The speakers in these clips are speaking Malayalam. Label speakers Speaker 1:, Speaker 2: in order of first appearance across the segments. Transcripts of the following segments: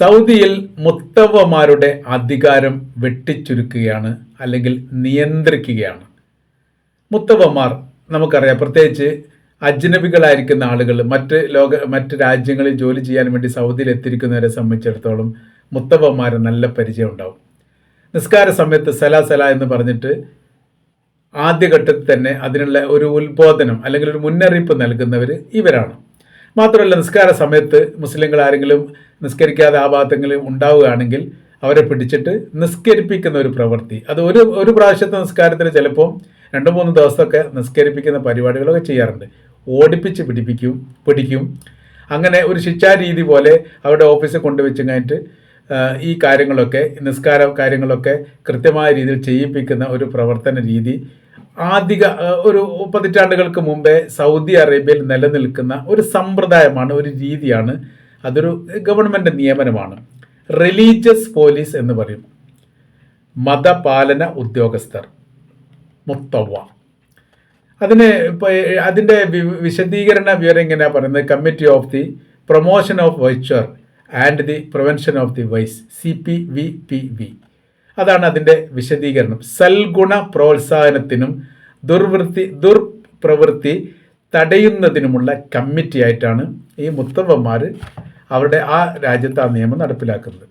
Speaker 1: സൗദിയിൽ മുത്തവമാരുടെ അധികാരം വെട്ടിച്ചുരുക്കുകയാണ് അല്ലെങ്കിൽ നിയന്ത്രിക്കുകയാണ്. മുത്തവ്വമാർ നമുക്കറിയാം പ്രത്യേകിച്ച് അജ്നബികളായിരിക്കുന്ന ആളുകൾ മറ്റ് ലോക മറ്റ് രാജ്യങ്ങളിൽ ജോലി ചെയ്യാൻ വേണ്ടി സൗദിയിൽ എത്തിയിരിക്കുന്നവരെ സംബന്ധിച്ചിടത്തോളം മുത്തവ്വമാരെ നല്ല പരിചയം ഉണ്ടാവും. നിസ്കാര സമയത്ത് സല സല എന്ന് പറഞ്ഞിട്ട് ആദ്യഘട്ടത്തിൽ തന്നെ അതിനുള്ള ഒരു ഉത്ബോധനം അല്ലെങ്കിൽ ഒരു മുന്നറിയിപ്പ് നൽകുന്നവർ ഇവരാണ്. മാത്രമല്ല നിസ്കാര സമയത്ത് മുസ്ലിങ്ങൾ ആരെങ്കിലും നിസ്കരിക്കാതെ ആ ഉണ്ടാവുകയാണെങ്കിൽ അവരെ പിടിച്ചിട്ട് നിസ്കരിപ്പിക്കുന്ന ഒരു പ്രവൃത്തി. അത് ഒരു ഒരു പ്രാവശ്യത്തെ നിസ്കാരത്തിന് ചിലപ്പോൾ രണ്ട് മൂന്ന് ദിവസമൊക്കെ നിസ്കരിപ്പിക്കുന്ന പരിപാടികളൊക്കെ ചെയ്യാറുണ്ട്. ഓടിപ്പിച്ച് പിടിപ്പിക്കും പിടിക്കും. അങ്ങനെ ഒരു ശിക്ഷാരീതി പോലെ അവരുടെ ഓഫീസിൽ കൊണ്ടുവച്ച് കഴിഞ്ഞിട്ട് ഈ കാര്യങ്ങളൊക്കെ നിസ്കാര കാര്യങ്ങളൊക്കെ കൃത്യമായ രീതിയിൽ ചെയ്യിപ്പിക്കുന്ന ഒരു പ്രവർത്തന രീതി ആദ്യ ഒരു പതിറ്റാണ്ടുകൾക്ക് മുമ്പേ സൗദി അറേബ്യയിൽ നിലനിൽക്കുന്ന ഒരു സമ്പ്രദായമാണ് ഒരു രീതിയാണ് അതൊരു ഗവൺമെന്റ് നിയമനമാണ്. റിലീജിയസ് പോലീസ് എന്ന് പറയും. മതപാലന ഉദ്യോഗസ്ഥർ. മുത്തവ അതിന് അതിന്റെ വിശദീകരണ വിവരം എങ്ങനെയാണ് പറയുന്നത്? Committee of the promotion of വൈച്ചർ and the prevention of the vice C P V P V അതാണ് അതിന്റെ വിശദീകരണം. സൽഗുണ പ്രോത്സാഹനത്തിനും ദുർവൃത്തി ദുർപ്രവൃത്തി തടയുന്നതിനുമുള്ള കമ്മിറ്റി ആയിട്ടാണ് ഈ മുത്തവന്മാർ അവരുടെ ആ രാജ്യത്ത് ആ നിയമം നടപ്പിലാക്കുന്നത്.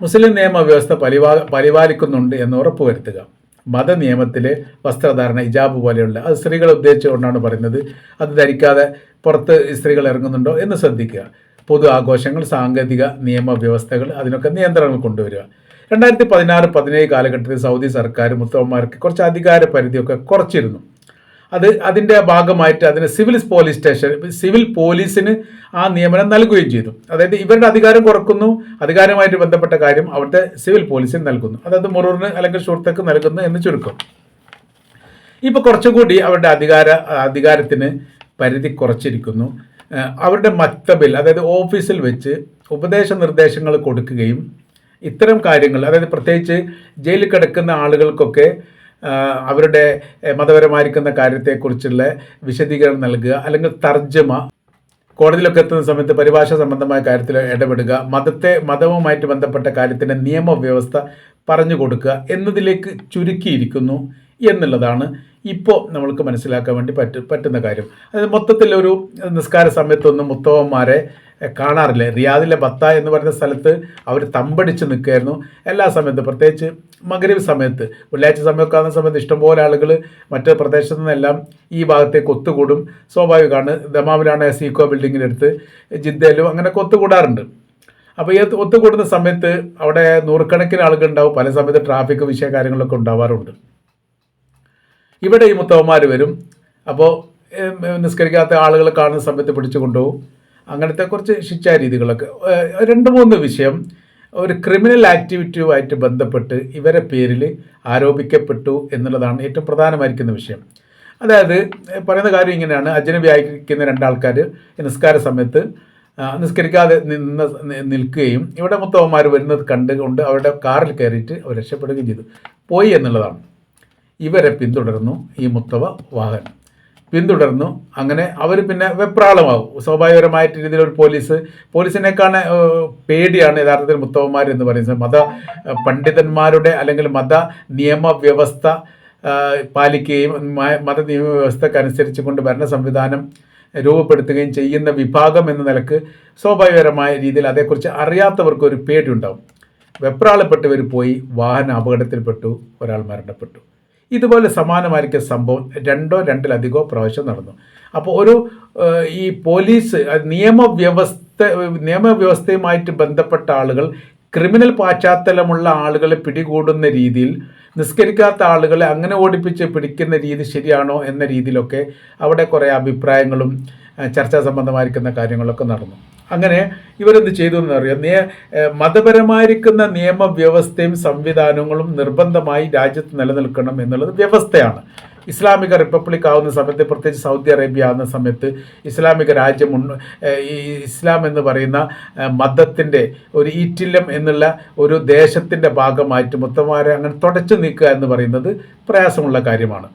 Speaker 1: മുസ്ലിം നിയമവ്യവസ്ഥ പരിപാ പരിപാലിക്കുന്നുണ്ട് എന്ന് ഉറപ്പുവരുത്തുക. മതനിയമത്തിലെ വസ്ത്രധാരണ ഇജാബ് പോലെയുള്ള അത് സ്ത്രീകൾ ഉദ്ദേശിച്ചുകൊണ്ടാണ് പറയുന്നത്. അത് ധരിക്കാതെ പുറത്ത് സ്ത്രീകൾ ഇറങ്ങുന്നുണ്ടോ എന്ന് ശ്രദ്ധിക്കുക. പൊതു ആഘോഷങ്ങൾ സാങ്കേതിക നിയമവ്യവസ്ഥകൾ അതിനൊക്കെ നിയന്ത്രണങ്ങൾ കൊണ്ടുവരിക. രണ്ടായിരത്തി പതിനാറ് പതിനേഴ് കാലഘട്ടത്തിൽ സൗദി സർക്കാർ മുത്തവന്മാർക്ക് കുറച്ച് അധികാര പരിധിയൊക്കെ കുറച്ചിരുന്നു. അത് അതിന്റെ ഭാഗമായിട്ട് അതിന് സിവിൽ പോലീസ് സ്റ്റേഷൻ സിവിൽ പോലീസിന് ആ നിയമനം നൽകുകയും ചെയ്തു. അതായത് ഇവരുടെ അധികാരം കുറക്കുന്നു അധികാരമായിട്ട് ബന്ധപ്പെട്ട കാര്യം അവിടുത്തെ സിവിൽ പോലീസിന് നൽകുന്നു. അതായത് മുറൂറിന് അല്ലെങ്കിൽ ഷൂർത്തക്ക് നൽകുന്നു എന്ന് ചുരുക്കം. ഇപ്പോൾ കുറച്ചുകൂടി അവരുടെ അധികാര അധികാരത്തിന് പരിധി കുറച്ചിരിക്കുന്നു. അവരുടെ മക്തബിൽ അതായത് ഓഫീസിൽ വെച്ച് ഉപദേശ നിർദ്ദേശങ്ങൾ കൊടുക്കുകയും ഇത്തരം കാര്യങ്ങൾ അതായത് പ്രത്യേകിച്ച് ജയിലിൽ കിടക്കുന്ന ആളുകൾക്കൊക്കെ അവരുടെ മതപരമായിരിക്കുന്ന കാര്യത്തെക്കുറിച്ചുള്ള വിശദീകരണം നൽകുക അല്ലെങ്കിൽ തർജമ കോടതിയിലൊക്കെ എത്തുന്ന സമയത്ത് പരിഭാഷ സംബന്ധമായ കാര്യത്തിൽ ഇടപെടുക മതത്തെ മതവുമായിട്ട് ബന്ധപ്പെട്ട കാര്യത്തിന്റെ നിയമവ്യവസ്ഥ പറഞ്ഞു കൊടുക്കുക എന്നതിലേക്ക് ചുരുക്കിയിരിക്കുന്നു. എന്നുള്ളതാണ് ഇപ്പോൾ നമ്മൾക്ക് മനസ്സിലാക്കാൻ വേണ്ടി പറ്റ പറ്റുന്ന കാര്യം. അതായത് മൊത്തത്തിൽ ഒരു നിസ്കാര സമയത്തൊന്നും മുത്തവന്മാരെ കാണാറില്ല. റിയാദിലെ ബത്ത എന്ന് പറയുന്ന സ്ഥലത്ത് അവർ തമ്പടിച്ച് നിൽക്കുകയായിരുന്നു. എല്ലാ സമയത്തും പ്രത്യേകിച്ച് മകരീവ് സമയത്ത് വെള്ളിയാഴ്ച സമയമൊക്കെ ആകുന്ന സമയത്ത് ഇഷ്ടംപോലെ ആളുകൾ മറ്റ് പ്രദേശത്തു നിന്നെല്ലാം ഈ ഭാഗത്തേക്ക് ഒത്തുകൂടും. സ്വാഭാവികമാണ്. ദമാമിലാണ് സീക്കോ അടുത്ത് ജിദ്ദയിലും അങ്ങനെയൊക്കെ ഒത്തുകൂടാറുണ്ട്. അപ്പോൾ ഈ ഒത്തുകൂടുന്ന സമയത്ത് അവിടെ നൂറുകണക്കിന് ആളുകൾ ഉണ്ടാവും പല സമയത്ത് ട്രാഫിക് വിഷയ കാര്യങ്ങളൊക്കെ ഉണ്ടാവാറുണ്ട്. ഇവിടെ ഈ മുത്തവന്മാർ വരും. അപ്പോൾ നിസ്കരിക്കാത്ത ആളുകൾ കാണുന്ന സമയത്ത് പിടിച്ചു കൊണ്ടുപോകും. അങ്ങനത്തെ കുറച്ച് ശിക്ഷാ രീതികളൊക്കെ. രണ്ട് മൂന്ന് വിഷയം. ഒരു ക്രിമിനൽ ആക്ടിവിറ്റിയുമായിട്ട് ബന്ധപ്പെട്ട് ഇവരെ പേരിൽ ആരോപിക്കപ്പെട്ടു എന്നുള്ളതാണ് ഏറ്റവും പ്രധാനമായിരിക്കുന്ന വിഷയം. അതായത് പറയുന്ന കാര്യം ഇങ്ങനെയാണ്. അജനബി ആയിരിക്കുന്ന രണ്ടാൾക്കാർ നിസ്കാര സമയത്ത് നിസ്കരിക്കാതെ നിന്ന് നിൽക്കുകയും ഇവിടെ മുത്തവന്മാർ വരുന്നത് കണ്ടുകൊണ്ട് അവരുടെ കാറിൽ കയറിയിട്ട് അവർ രക്ഷപ്പെടുകയും ചെയ്തു. പോയി എന്നുള്ളതാണ്. ഇവരെ പിന്തുടർന്നു ഈ മുത്തവ വാഹൻ. പിന്തുടർന്നു. അങ്ങനെ അവർ പിന്നെ വെപ്രാളമാവും. സ്വാഭാവികമായിട്ട് രീതിയിൽ ഒരു പോലീസ് പോലീസിനേക്കാണ് പേടിയാണ് യഥാർത്ഥത്തിൽ മുത്തവന്മാർ എന്ന് പറയുന്നത്. മത പണ്ഡിതന്മാരുടെ അല്ലെങ്കിൽ മത നിയമവ്യവസ്ഥ പാലിക്കുകയും മത നിയമവ്യവസ്ഥക്കനുസരിച്ച് കൊണ്ട് ഭരണ സംവിധാനം രൂപപ്പെടുത്തുകയും ചെയ്യുന്ന വിഭാഗം എന്ന നിലയ്ക്ക് സ്വാഭാവികപരമായ രീതിയിൽ അതേക്കുറിച്ച് അറിയാത്തവർക്ക് ഒരു പേടിയുണ്ടാവും. വെപ്രാളപ്പെട്ടവർ പോയി വാഹന അപകടത്തിൽപ്പെട്ടു ഒരാൾ മരണപ്പെട്ടു. ഇതുപോലെ സമാനമായിരിക്കും സംഭവം രണ്ടോ രണ്ടിലധികമോ പ്രാവശ്യം നടന്നു. അപ്പോൾ ഒരു ഈ പോലീസ് നിയമവ്യവസ്ഥ നിയമവ്യവസ്ഥയുമായിട്ട് ബന്ധപ്പെട്ട ആളുകൾ ക്രിമിനൽ പാശ്ചാത്തലമുള്ള ആളുകളെ പിടികൂടുന്ന രീതിയിൽ നിസ്കരിക്കാത്ത ആളുകളെ അങ്ങനെ ഓടിപ്പിച്ച് പിടിക്കുന്ന രീതി ശരിയാണോ എന്ന രീതിയിലൊക്കെ അവിടെ കുറേ അഭിപ്രായങ്ങളും ചർച്ചാ സംബന്ധമായിരിക്കുന്ന കാര്യങ്ങളൊക്കെ നടന്നു. അങ്ങനെ ഇവരെന്ത് ചെയ്തു എന്നറിയാം നിയ മതപരമായിരിക്കുന്ന നിയമവ്യവസ്ഥയും സംവിധാനങ്ങളും നിർബന്ധമായി രാജ്യത്ത് നിലനിൽക്കണം എന്നുള്ളത് വ്യവസ്ഥയാണ്. ഇസ്ലാമിക റിപ്പബ്ലിക് ആവുന്ന സമയത്ത് പ്രത്യേകിച്ച് സൗദി അറേബ്യ ആവുന്ന സമയത്ത് ഇസ്ലാമിക രാജ്യം ഈ ഇസ്ലാം എന്ന് പറയുന്ന മതത്തിന്റെ ഒരു ഈറ്റില്ലം എന്നുള്ള ഒരു ദേശത്തിന്റെ ഭാഗമായിട്ട് മൊത്തമാരെ അങ്ങനെ തുടച്ചു നീക്കുക എന്ന് പറയുന്നത് പ്രയാസമുള്ള കാര്യമാണ്.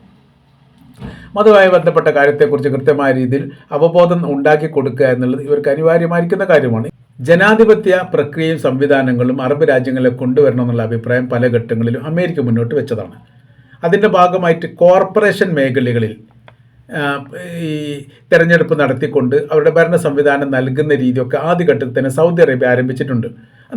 Speaker 1: മതവുമായി ബന്ധപ്പെട്ട കാര്യത്തെക്കുറിച്ച് കൃത്യമായ രീതിയിൽ അവബോധം ഉണ്ടാക്കി കൊടുക്കുക എന്നുള്ളത് ഇവർക്ക് അനിവാര്യമായിരിക്കുന്ന കാര്യമാണ്. ജനാധിപത്യ പ്രക്രിയയും സംവിധാനങ്ങളും അറബ് രാജ്യങ്ങളെ കൊണ്ടുവരണമെന്നുള്ള അഭിപ്രായം പല ഘട്ടങ്ങളിലും അമേരിക്ക മുന്നോട്ട് വെച്ചതാണ്. അതിന്റെ ഭാഗമായിട്ട് കോർപ്പറേഷൻ മേഖലകളിൽ ഈ തെരഞ്ഞെടുപ്പ് നടത്തിക്കൊണ്ട് അവരുടെ ഭരണ സംവിധാനം നൽകുന്ന രീതിയൊക്കെ ആദ്യഘട്ടത്തിൽ തന്നെ സൗദി അറേബ്യ ആരംഭിച്ചിട്ടുണ്ട്.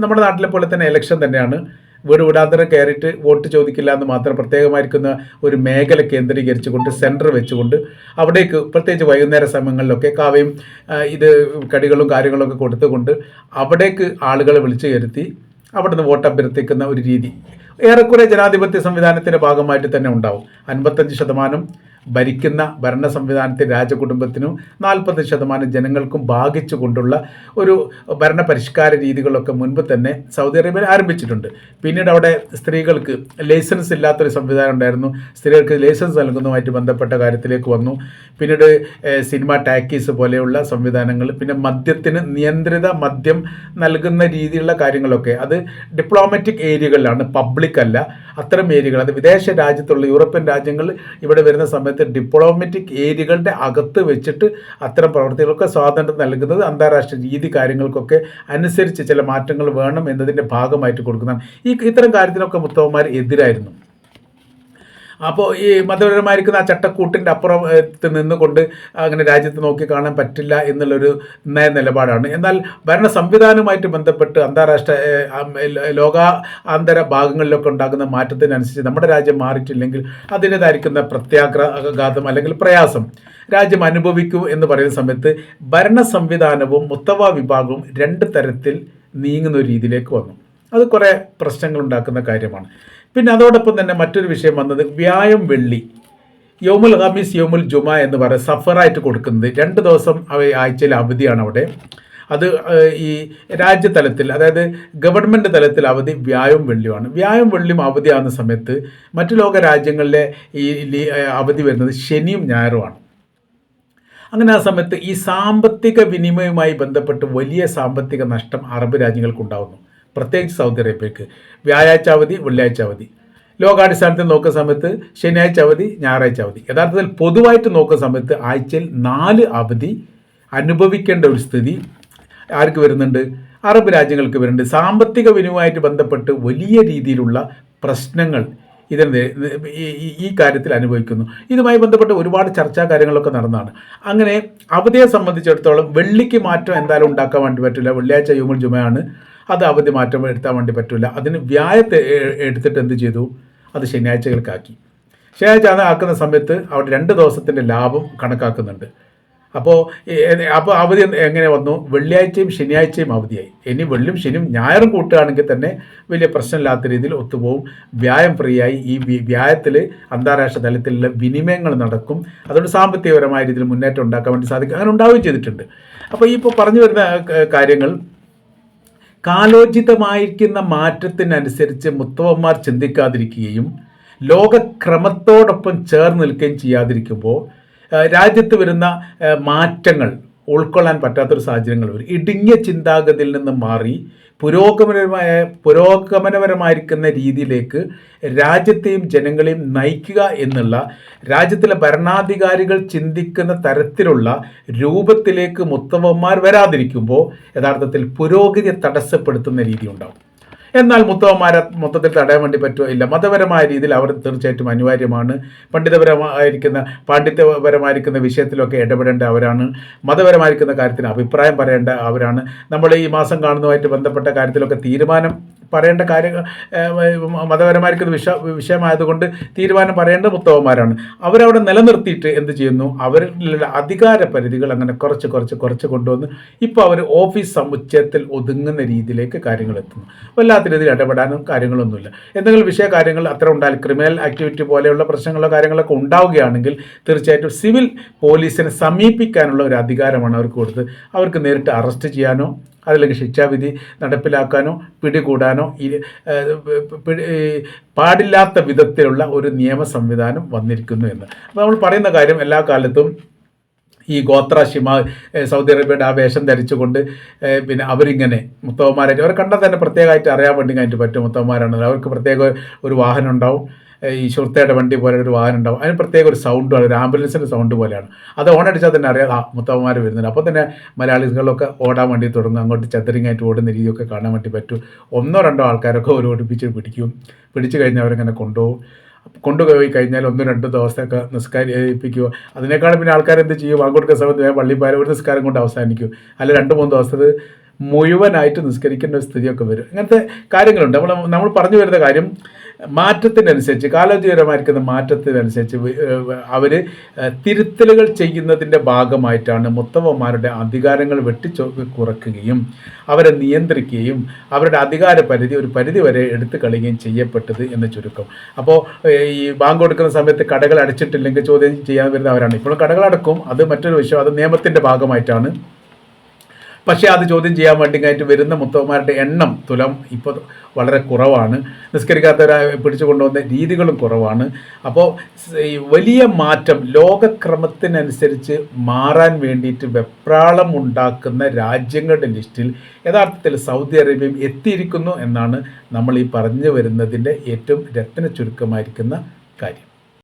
Speaker 1: നമ്മുടെ നാട്ടിലെ പോലെ തന്നെ ഇലക്ഷൻ തന്നെയാണ്. വീട് വിടാന്തരം കയറിയിട്ട് വോട്ട് ചോദിക്കില്ല എന്ന് മാത്രം പ്രത്യേകമായിരിക്കുന്ന ഒരു മേഖല കേന്ദ്രീകരിച്ചുകൊണ്ട് സെന്റർ വെച്ചുകൊണ്ട് അവിടേക്ക് പ്രത്യേകിച്ച് വൈകുന്നേര സമയങ്ങളിലൊക്കെ കാവയും ഇത് കടികളും കാര്യങ്ങളൊക്കെ കൊടുത്തുകൊണ്ട് അവിടേക്ക് ആളുകളെ വിളിച്ചു കയറ്റി അവിടുന്ന് വോട്ട് അഭ്യർത്ഥിക്കുന്ന ഒരു രീതി. ഏറെക്കുറെ ജനാധിപത്യ സംവിധാനത്തിന്റെ ഭാഗമായിട്ട് തന്നെ ഉണ്ടാവും. അൻപത്തഞ്ച് ശതമാനം ഭരിക്കുന്ന ഭരണ സംവിധാനത്തെ രാജകുടുംബത്തിനും നാൽപ്പത് ശതമാനം ജനങ്ങൾക്കും ഭാഗിച്ചു കൊണ്ടുള്ള ഒരു ഭരണ പരിഷ്കാര രീതികളൊക്കെ മുൻപ് തന്നെ സൗദി അറേബ്യയിൽ ആരംഭിച്ചിട്ടുണ്ട്. പിന്നീട് അവിടെ സ്ത്രീകൾക്ക് ലൈസൻസ് ഇല്ലാത്തൊരു സംവിധാനം ഉണ്ടായിരുന്നു. സ്ത്രീകൾക്ക് ലൈസൻസ് നൽകുന്നതുമായിട്ട് ബന്ധപ്പെട്ട കാര്യത്തിലേക്ക് വന്നു. പിന്നീട് സിനിമ ടാക്കീസ് പോലെയുള്ള സംവിധാനങ്ങൾ പിന്നെ മദ്യത്തിന് നിയന്ത്രിത മദ്യം നൽകുന്ന രീതിയിലുള്ള കാര്യങ്ങളൊക്കെ. അത് ഡിപ്ലോമാറ്റിക് ഏരിയകളിലാണ് പബ്ലിക് അല്ല. അത്തരം ഏരിയകൾ അത് വിദേശ രാജ്യത്തുള്ള യൂറോപ്യൻ രാജ്യങ്ങൾ ഇവിടെ വരുന്ന സമയത്ത് ഡിപ്ലോമാറ്റിക് ഏരിയകളുടെ അകത്ത് വെച്ചിട്ട് അത്തരം പ്രവർത്തികൾക്ക് സ്വാതന്ത്ര്യം നൽകുന്നത് അന്താരാഷ്ട്ര രീതി കാര്യങ്ങൾക്കൊക്കെ അനുസരിച്ച് ചില മാറ്റങ്ങൾ വേണം എന്നതിന്റെ ഭാഗമായിട്ട് കൊടുക്കുന്നതാണ്. ഈ ഇത്തരം കാര്യത്തിനൊക്കെ മുത്തവന്മാർ എതിരായിരുന്നു. അപ്പോൾ ഈ മതപരമായിരിക്കുന്ന ആ ചട്ടക്കൂട്ടിന്റെ അപ്പുറത്ത് നിന്നുകൊണ്ട് അങ്ങനെ രാജ്യത്ത് നോക്കി കാണാൻ പറ്റില്ല എന്നുള്ളൊരു നയ നിലപാടാണ്. എന്നാൽ ഭരണ സംവിധാനവുമായിട്ട് ബന്ധപ്പെട്ട് അന്താരാഷ്ട്ര ലോകാന്തര ഭാഗങ്ങളിലൊക്കെ ഉണ്ടാകുന്ന മാറ്റത്തിനനുസരിച്ച് നമ്മുടെ രാജ്യം മാറിയിട്ടില്ലെങ്കിൽ അതിന്റെതായിരിക്കുന്ന പ്രത്യാഘാതം അല്ലെങ്കിൽ പ്രയാസം. രാജ്യം അനുഭവിക്കൂ എന്ന് പറയുന്ന സമയത്ത് ഭരണ സംവിധാനവും മുത്തവ വിഭാഗവും രണ്ട് തരത്തിൽ നീങ്ങുന്ന ഒരു രീതിയിലേക്ക് വന്നു. അത് കുറേ പ്രശ്നങ്ങൾ ഉണ്ടാക്കുന്ന കാര്യമാണ്. പിന്നെ അതോടൊപ്പം തന്നെ മറ്റൊരു വിഷയം വന്നത് വ്യായം വെള്ളി. യോമുൽ ഹമീസ് യോമുൽ ജുമ എന്ന് പറയുന്ന സഫറായിട്ട് കൊടുക്കുന്നത് രണ്ട് ദിവസം ആഴ്ചയിൽ അവധിയാണ് അവിടെ. അത് ഈ രാജ്യതലത്തിൽ അതായത് ഗവൺമെന്റ് തലത്തിൽ അവധി വ്യായം വെള്ളിയുമാണ്. വ്യായം വെള്ളിയും അവധിയാകുന്ന സമയത്ത് മറ്റു ലോക രാജ്യങ്ങളിലെ ഈ അവധി വരുന്നത് ശനിയും ഞായറുമാണ്. അങ്ങനെ ആ സമയത്ത് ഈ സാമ്പത്തിക വിനിമയവുമായി ബന്ധപ്പെട്ട് വലിയ സാമ്പത്തിക നഷ്ടം അറബ് രാജ്യങ്ങൾക്കുണ്ടാകുന്നു പ്രത്യേകിച്ച് സൗദി അറേബ്യക്ക്. വ്യാഴാഴ്ച അവധി വെള്ളിയാഴ്ച അവധി. ലോകാടിസ്ഥാനത്തിൽ നോക്കുന്ന സമയത്ത് ശനിയാഴ്ച അവധി ഞായറാഴ്ച അവധി. യഥാർത്ഥത്തിൽ പൊതുവായിട്ട് നോക്കുന്ന സമയത്ത് ആഴ്ചയിൽ നാല് അവധി അനുഭവിക്കേണ്ട ഒരു സ്ഥിതി ആർക്ക് വരുന്നുണ്ട്? അറബ് രാജ്യങ്ങൾക്ക് വരുന്നുണ്ട്. സാമ്പത്തിക വിനിമയമായിട്ട് ബന്ധപ്പെട്ട് വലിയ രീതിയിലുള്ള പ്രശ്നങ്ങൾ ഇതിന് ഈ- കാര്യത്തിൽ അനുഭവിക്കുന്നു. ഇതുമായി ബന്ധപ്പെട്ട് ഒരുപാട് ചർച്ചാ കാര്യങ്ങളൊക്കെ നടന്നതാണ് അങ്ങനെ അവധിയെ സംബന്ധിച്ചിടത്തോളം വെള്ളിക്ക് മാറ്റം എന്തായാലും ഉണ്ടാക്കാൻ വേണ്ടി പറ്റില്ല. വെള്ളിയാഴ്ച യുമൽ ജുമയാണ്. അത് അവധി മാറ്റം എടുത്താൻ വേണ്ടി പറ്റില്ല അതിന് വ്യായത്തെ എടുത്തിട്ട് എന്ത് ചെയ്തു? അത് ശനിയാഴ്ചകൾക്കാക്കി. ശനിയാഴ്ച അത് ആക്കുന്ന സമയത്ത് അവിടെ രണ്ട് ദിവസത്തിന്റെ ലാഭം കണക്കാക്കുന്നുണ്ട്. അപ്പോൾ അപ്പോൾ അവധി എങ്ങനെ വന്നു? വെള്ളിയാഴ്ചയും ശനിയാഴ്ചയും അവധിയായി. ഇനി വെള്ളിയും ശനിയും ഞായറും കൂട്ടുകയാണെങ്കിൽ തന്നെ വലിയ പ്രശ്നമില്ലാത്ത രീതിയിൽ ഒത്തുപോകും വ്യായം ഫ്രീ ആയി ഈ വ്യായത്തിൽ അന്താരാഷ്ട്ര തലത്തിലുള്ള വിനിമയങ്ങൾ നടക്കും. അതുകൊണ്ട് സാമ്പത്തികപരമായ രീതിയിൽ മുന്നേറ്റം ഉണ്ടാക്കാൻ വേണ്ടി സാധിക്കും. അങ്ങനെ ഉണ്ടാവുകയും ചെയ്തിട്ടുണ്ട്. അപ്പോൾ ഈ ഇപ്പോൾ പറഞ്ഞു വരുന്ന കാര്യങ്ങൾ കാലോചിതമായിരിക്കുന്ന മാറ്റത്തിനനുസരിച്ച് മുത്തവന്മാർ ചിന്തിക്കാതിരിക്കുകയും ലോകക്രമത്തോടൊപ്പം ചേർന്ന് നിൽക്കുകയും ചെയ്യാതിരിക്കുമ്പോൾ രാജ്യത്ത് വരുന്ന മാറ്റങ്ങൾ ഉൾക്കൊള്ളാൻ പറ്റാത്തൊരു സാഹചര്യങ്ങൾ വരും. ഇടുങ്ങിയ ചിന്താഗതിയിൽ നിന്ന് മാറി പുരോഗമനപരമായ പുരോഗമനപരമായിരിക്കുന്ന രീതിയിലേക്ക് രാജ്യത്തെയും ജനങ്ങളെയും നയിക്കുക എന്നുള്ള രാജ്യത്തിലെ ഭരണാധികാരികൾ ചിന്തിക്കുന്ന തരത്തിലുള്ള രൂപത്തിലേക്ക് മുത്തവന്മാർ വരാതിരിക്കുമ്പോൾ യഥാർത്ഥത്തിൽ പുരോഗതിയെ തടസ്സപ്പെടുത്തുന്ന രീതി ഉണ്ടാവും. എന്നാൽ മുത്തവന്മാരെ മൊത്തത്തിൽ തടയാൻ വേണ്ടി പറ്റുമോ? ഇല്ല. മതപരമായ രീതിയിൽ അവർ തീർച്ചയായിട്ടും അനിവാര്യമാണ്. പണ്ഡിതപരമായിരിക്കുന്ന പാണ്ഡിത്യപരമായിരിക്കുന്ന വിഷയത്തിലൊക്കെ ഇടപെടേണ്ട അവരാണ്. മതപരമായിരിക്കുന്ന കാര്യത്തിന് അഭിപ്രായം പറയേണ്ട അവരാണ്. നമ്മൾ ഈ മാസം കാണുന്നതുമായിട്ട് ബന്ധപ്പെട്ട കാര്യത്തിലൊക്കെ തീരുമാനം പറയേണ്ട കാര്യങ്ങൾ ഏഹ്, ഇത് വിഷ വിഷയമായതുകൊണ്ട് തീരുമാനം പറയേണ്ട മുത്തവന്മാരാണ് അവരവിടെ നിലനിർത്തിയിട്ട് എന്ത് ചെയ്യുന്നു? അവരിലുള്ള അധികാര പരിധികൾ അങ്ങനെ കുറച്ച് കുറച്ച് കുറച്ച് കൊണ്ടുവന്ന് ഇപ്പോൾ അവർ ഓഫീസ് സമുച്ചയത്തിൽ ഒതുങ്ങുന്ന രീതിയിലേക്ക് കാര്യങ്ങൾ എത്തുന്നു. വല്ലാത്ത രീതിയിൽ ഇടപെടാനും കാര്യങ്ങളൊന്നുമില്ല. എന്തെങ്കിലും വിഷയ കാര്യങ്ങൾ അത്ര ഉണ്ടായാൽ ക്രിമിനൽ ആക്ടിവിറ്റി പോലെയുള്ള പ്രശ്നങ്ങളോ കാര്യങ്ങളൊക്കെ ഉണ്ടാവുകയാണെങ്കിൽ തീർച്ചയായിട്ടും സിവിൽ പോലീസിനെ സമീപിക്കാനുള്ള ഒരു അധികാരമാണ് അവർക്ക് കൊടുത്ത് അവർക്ക് നേരിട്ട് അറസ്റ്റ് ചെയ്യാനോ അതല്ലെങ്കിൽ ശിക്ഷാവിധി നടപ്പിലാക്കാനോ പിടികൂടാനോ പാടില്ലാത്ത വിധത്തിലുള്ള ഒരു നിയമ സംവിധാനം വന്നിരിക്കുന്നു എന്ന്. അപ്പോൾ നമ്മൾ പറയുന്ന കാര്യം എല്ലാ കാലത്തും ഈ ഗോത്ര ഷിമ സൗദി അറേബ്യയുടെ ആ വേഷം ധരിച്ചുകൊണ്ട് പിന്നെ അവരിങ്ങനെ മുത്തവന്മാരായിട്ട് അവരെ കണ്ടാൽ തന്നെ പ്രത്യേകമായിട്ട് അറിയാൻ വേണ്ടി കഴിഞ്ഞിട്ട് പറ്റും മുത്തവന്മാരാണ് അവർക്ക് പ്രത്യേക ഒരു വാഹനം ഉണ്ടാവും. ഈ ശുർത്തയുടെ വണ്ടി പോലെ ഒരു വാഹനം ഉണ്ടാവും. അതിന് പ്രത്യേക ഒരു സൗണ്ടാണ് ഒരു ആംബുലൻസിന്റെ സൗണ്ട് പോലെയാണ്. അത് ഓൺ അടിച്ചാൽ തന്നെ അറിയാം ആ മുത്തമ്മമാർ വരുന്നുണ്ട്. അപ്പോൾ തന്നെ മലയാളികളൊക്കെ ഓടാൻ വേണ്ടി തുടങ്ങും അങ്ങോട്ട് ചതിരിങ്ങായിട്ട് ഓടുന്ന രീതിയൊക്കെ കാണാൻ വേണ്ടി പറ്റും. ഒന്നോ രണ്ടോ ആൾക്കാരൊക്കെ ഒരു ഓടിപ്പിച്ച് പിടിക്കും. പിടിച്ചു കഴിഞ്ഞാൽ അവരിങ്ങനെ കൊണ്ടുപോകും. കൊണ്ടുപോയി കഴിഞ്ഞാൽ ഒന്നും രണ്ടും ദിവസമൊക്കെ നിസ്കരിപ്പിക്കുക. അതിനേക്കാളും പിന്നെ ആൾക്കാർ എന്ത് ചെയ്യും? വാങ്ങുകൊടുക്കുന്ന സമയത്ത് പള്ളിപ്പാര ഒരു നിസ്കാരം കൊണ്ട് അവസാനിക്കും. അല്ല രണ്ട് മൂന്ന് ദിവസത്തത് മുഴുവനായിട്ട് നിസ്കരിക്കേണ്ട ഒരു സ്ഥിതിയൊക്കെ വരും. അങ്ങനത്തെ കാര്യങ്ങളുണ്ട്. നമ്മൾ നമ്മൾ പറഞ്ഞു വരുന്ന കാര്യം മാറ്റത്തിനനുസരിച്ച് കാലോചിതരമായിരിക്കുന്ന മാറ്റത്തിനനുസരിച്ച് അവർ തിരുത്തലുകൾ ചെയ്യുന്നതിന്റെ ഭാഗമായിട്ടാണ് മുത്തവന്മാരുടെ അധികാരങ്ങൾ വെട്ടിച്ചോ കുറയ്ക്കുകയും അവരെ നിയന്ത്രിക്കുകയും അവരുടെ അധികാര പരിധി ഒരു പരിധി വരെ എടുത്തു കളയുകയും ചെയ്യപ്പെട്ടത് എന്ന് ചുരുക്കം. അപ്പോൾ ഈ ബാങ്ക് കൊടുക്കുന്ന സമയത്ത് കടകൾ അടച്ചിട്ടില്ലെങ്കിൽ ചോദ്യം ചെയ്യാൻ വരുന്നവരാണ്. ഇപ്പോൾ കടകൾ അടക്കും അത് മറ്റൊരു വിഷയം അത് നിയമത്തിന്റെ ഭാഗമായിട്ടാണ് പക്ഷേ അത് ചോദ്യം ചെയ്യാൻ വേണ്ടി കഴിഞ്ഞിട്ട് വരുന്ന മുത്തവന്മാരുടെ എണ്ണം തുലം ഇപ്പോൾ വളരെ കുറവാണ്. നിസ്കരിക്കാത്തവരെ പിടിച്ചു കൊണ്ടുവന്ന രീതികളും കുറവാണ്. അപ്പോൾ ഈ വലിയ മാറ്റം ലോകക്രമത്തിനനുസരിച്ച് മാറാൻ വേണ്ടിയിട്ട് വെപ്രാളം ഉണ്ടാക്കുന്ന രാജ്യങ്ങളുടെ ലിസ്റ്റിൽ യഥാർത്ഥത്തിൽ സൗദി അറേബ്യയും എത്തിയിരിക്കുന്നു എന്നാണ് നമ്മൾ ഈ പറഞ്ഞു വരുന്നതിന്റെ ഏറ്റവും രത്ന ചുരുക്കമായിരിക്കുന്ന കാര്യം.